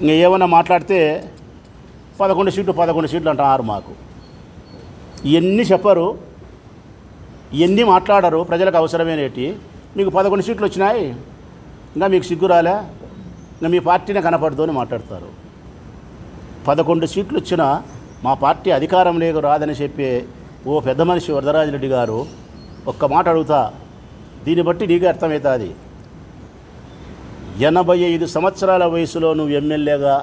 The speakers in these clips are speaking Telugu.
ఇంకా ఏమన్నా మాట్లాడితే పదకొండు సీట్లు పదకొండు సీట్లు అంటున్నారు మాకు. ఇవన్నీ చెప్పరు ఇవన్నీ మాట్లాడరు ప్రజలకు అవసరమేనేటి? మీకు పదకొండు సీట్లు వచ్చినాయి ఇంకా మీకు సిగ్గు రాలే ఇంకా మీ పార్టీనే కనపడదు అని మాట్లాడతారు. పదకొండు సీట్లు వచ్చినా మా పార్టీ అధికారం లేక రాదని చెప్పే ఓ పెద్ద మనిషి వరదరాజరెడ్డి గారు ఒక్క మాట అడుగుతా దీన్ని బట్టి నీకే అర్థమవుతుంది. ఎనభై ఐదు సంవత్సరాల వయసులో నువ్వు ఎమ్మెల్యేగా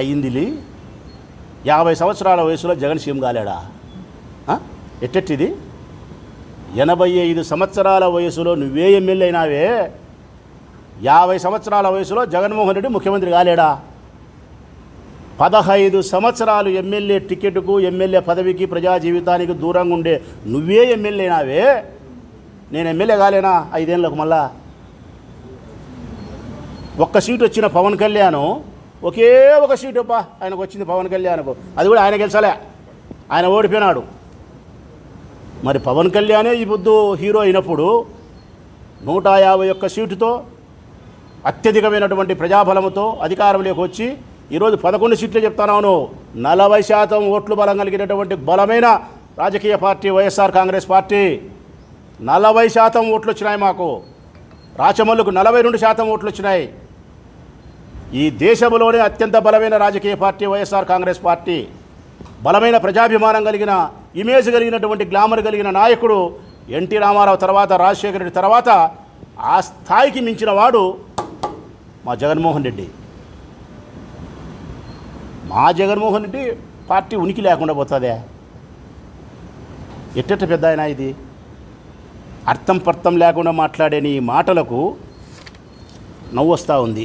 అయ్యింది యాభై సంవత్సరాల వయసులో జగన్ సీఎం కాలేడా? ఎట్టెట్టిది? ఎనభై ఐదు సంవత్సరాల వయసులో నువ్వే ఎమ్మెల్యే అయినావే. యాభై సంవత్సరాల వయసులో జగన్మోహన్ రెడ్డి ముఖ్యమంత్రి కాలేడా? పదహైదు సంవత్సరాలు ఎమ్మెల్యే టికెట్కు ఎమ్మెల్యే పదవికి ప్రజా జీవితానికి దూరంగా ఉండే నువ్వే ఎమ్మెల్యేనావే నేను ఎమ్మెల్యే కాలేనా? ఐదేళ్ళకు మళ్ళా. ఒక్క సీటు వచ్చిన పవన్ కళ్యాణ్ ఒకే ఒక సీటు అబ్బా ఆయనకు వచ్చింది పవన్ కళ్యాణ్కు. అది కూడా ఆయన గెలిచలే. ఆయన ఓడిపోయినాడు. మరి పవన్ కళ్యాణే ఈ పొద్దు హీరో అయినప్పుడు నూట యాభై ఒక్క సీటుతో అత్యధికమైనటువంటి ప్రజాబలముతో అధికారంలోకి వచ్చి ఈరోజు పదకొండు సీట్లు చెప్తున్నాను నలభై శాతం ఓట్లు బలం కలిగినటువంటి బలమైన రాజకీయ పార్టీ వైఎస్ఆర్ కాంగ్రెస్ పార్టీ. నలభై శాతం ఓట్లు వచ్చినాయి మాకు. రాచమల్లుకు నలభై రెండు శాతం ఓట్లు వచ్చినాయి. ఈ దేశంలోనే అత్యంత బలమైన రాజకీయ పార్టీ వైఎస్ఆర్ కాంగ్రెస్ పార్టీ. బలమైన ప్రజాభిమానం కలిగిన ఇమేజ్ కలిగినటువంటి గ్లామర్ కలిగిన నాయకుడు ఎన్టీ రామారావు తర్వాత రాజశేఖర రెడ్డి తర్వాత ఆ స్థాయికి మించిన వాడు మా జగన్మోహన్ రెడ్డి. మా జగన్మోహన్ రెడ్డి పార్టీ ఉనికి లేకుండా పోతుందే. ఎట్టెట్ట పెద్ద ఆయన ఇది? అర్థం పర్థం లేకుండా మాట్లాడే నీ మాటలకు నవ్వు వస్తూ ఉంది.